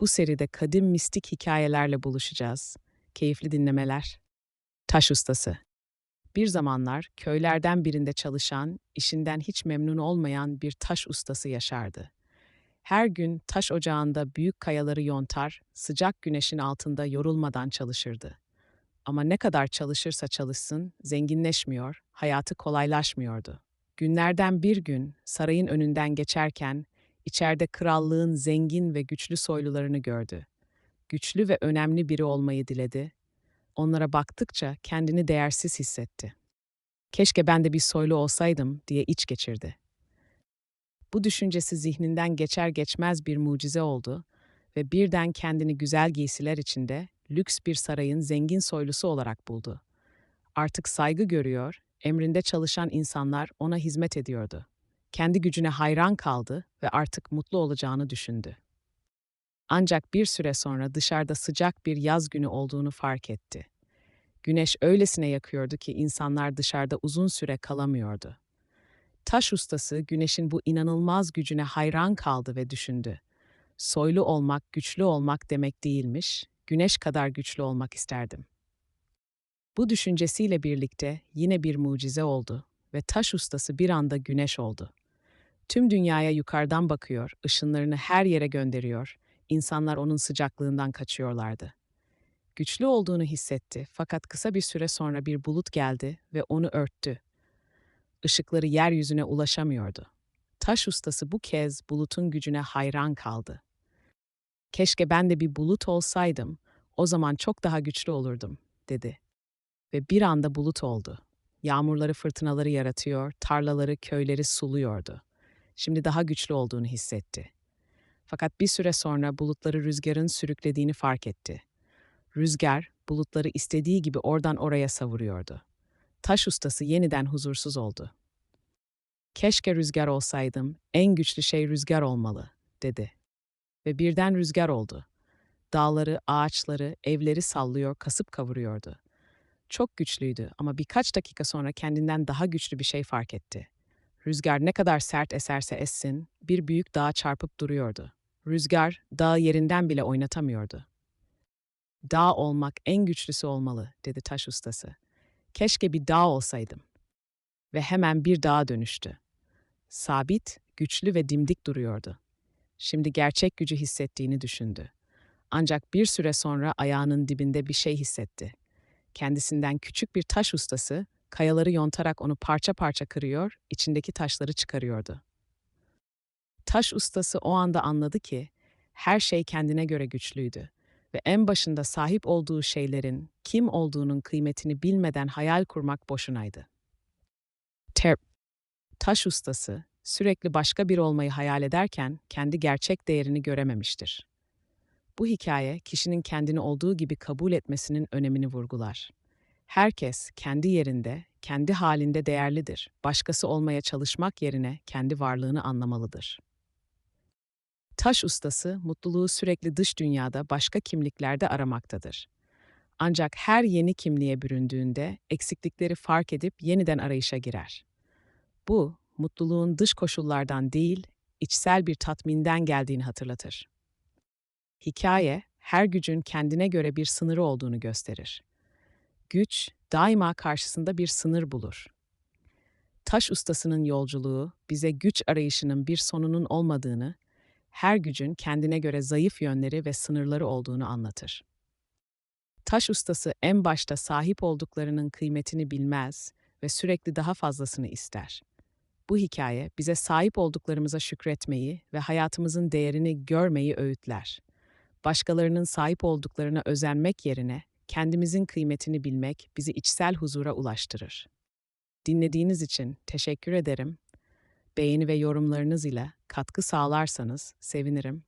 Bu seride kadim mistik hikayelerle buluşacağız. Keyifli dinlemeler. Taş ustası. Bir zamanlar köylerden birinde çalışan, işinden hiç memnun olmayan bir taş ustası yaşardı. Her gün taş ocağında büyük kayaları yontar, sıcak güneşin altında yorulmadan çalışırdı. Ama ne kadar çalışırsa çalışsın, zenginleşmiyor, hayatı kolaylaşmıyordu. Günlerden bir gün sarayın önünden geçerken içeride krallığın zengin ve güçlü soylularını gördü. Güçlü ve önemli biri olmayı diledi. Onlara baktıkça kendini değersiz hissetti. Keşke ben de bir soylu olsaydım diye iç geçirdi. Bu düşüncesi zihninden geçer geçmez bir mucize oldu ve birden kendini güzel giysiler içinde lüks bir sarayın zengin soylusu olarak buldu. Artık saygı görüyor, emrinde çalışan insanlar ona hizmet ediyordu. Kendi gücüne hayran kaldı ve artık mutlu olacağını düşündü. Ancak bir süre sonra dışarıda sıcak bir yaz günü olduğunu fark etti. Güneş öylesine yakıyordu ki insanlar dışarıda uzun süre kalamıyordu. Taş ustası güneşin bu inanılmaz gücüne hayran kaldı ve düşündü. Soylu olmak, güçlü olmak demek değilmiş, güneş kadar güçlü olmak isterdim. Bu düşüncesiyle birlikte yine bir mucize oldu ve taş ustası bir anda güneş oldu. Tüm dünyaya yukarıdan bakıyor, ışınlarını her yere gönderiyor. İnsanlar onun sıcaklığından kaçıyorlardı. Güçlü olduğunu hissetti fakat kısa bir süre sonra bir bulut geldi ve onu örttü. Işıkları yeryüzüne ulaşamıyordu. Taş ustası bu kez bulutun gücüne hayran kaldı. Keşke ben de bir bulut olsaydım, o zaman çok daha güçlü olurdum, dedi. Ve bir anda bulut oldu. Yağmurları fırtınaları yaratıyor, tarlaları, köyleri suluyordu. Şimdi daha güçlü olduğunu hissetti. Fakat bir süre sonra bulutları rüzgarın sürüklediğini fark etti. Rüzgar, bulutları istediği gibi oradan oraya savuruyordu. Taş ustası yeniden huzursuz oldu. Keşke rüzgar olsaydım, en güçlü şey rüzgar olmalı, dedi. Ve birden rüzgar oldu. Dağları, ağaçları, evleri sallıyor, kasıp kavuruyordu. Çok güçlüydü ama birkaç dakika sonra kendinden daha güçlü bir şey fark etti. Rüzgar ne kadar sert eserse essin, bir büyük dağa çarpıp duruyordu. Rüzgar, dağı yerinden bile oynatamıyordu. Dağ olmak en güçlüsü olmalı, dedi taş ustası. Keşke bir dağ olsaydım. Ve hemen bir dağa dönüştü. Sabit, güçlü ve dimdik duruyordu. Şimdi gerçek gücü hissettiğini düşündü. Ancak bir süre sonra ayağının dibinde bir şey hissetti. Kendisinden küçük bir taş ustası kayaları yontarak onu parça parça kırıyor, içindeki taşları çıkarıyordu. Taş ustası o anda anladı ki her şey kendine göre güçlüydü ve en başında sahip olduğu şeylerin kim olduğunun kıymetini bilmeden hayal kurmak boşunaydı. Terp, taş ustası sürekli başka bir olmayı hayal ederken kendi gerçek değerini görememiştir. Bu hikaye kişinin kendini olduğu gibi kabul etmesinin önemini vurgular. Herkes kendi yerinde, kendi halinde değerlidir. Başkası olmaya çalışmak yerine kendi varlığını anlamalıdır. Taş ustası mutluluğu sürekli dış dünyada başka kimliklerde aramaktadır. Ancak her yeni kimliğe büründüğünde eksiklikleri fark edip yeniden arayışa girer. Bu, mutluluğun dış koşullardan değil, içsel bir tatminden geldiğini hatırlatır. Hikaye, her gücün kendine göre bir sınırı olduğunu gösterir. Güç, daima karşısında bir sınır bulur. Taş ustasının yolculuğu bize güç arayışının bir sonunun olmadığını, her gücün kendine göre zayıf yönleri ve sınırları olduğunu anlatır. Taş ustası en başta sahip olduklarının kıymetini bilmez ve sürekli daha fazlasını ister. Bu hikaye bize sahip olduklarımıza şükretmeyi ve hayatımızın değerini görmeyi öğütler. Başkalarının sahip olduklarına özenmek yerine kendimizin kıymetini bilmek bizi içsel huzura ulaştırır. Dinlediğiniz için teşekkür ederim. Beğeni ve yorumlarınız ile katkı sağlarsanız sevinirim.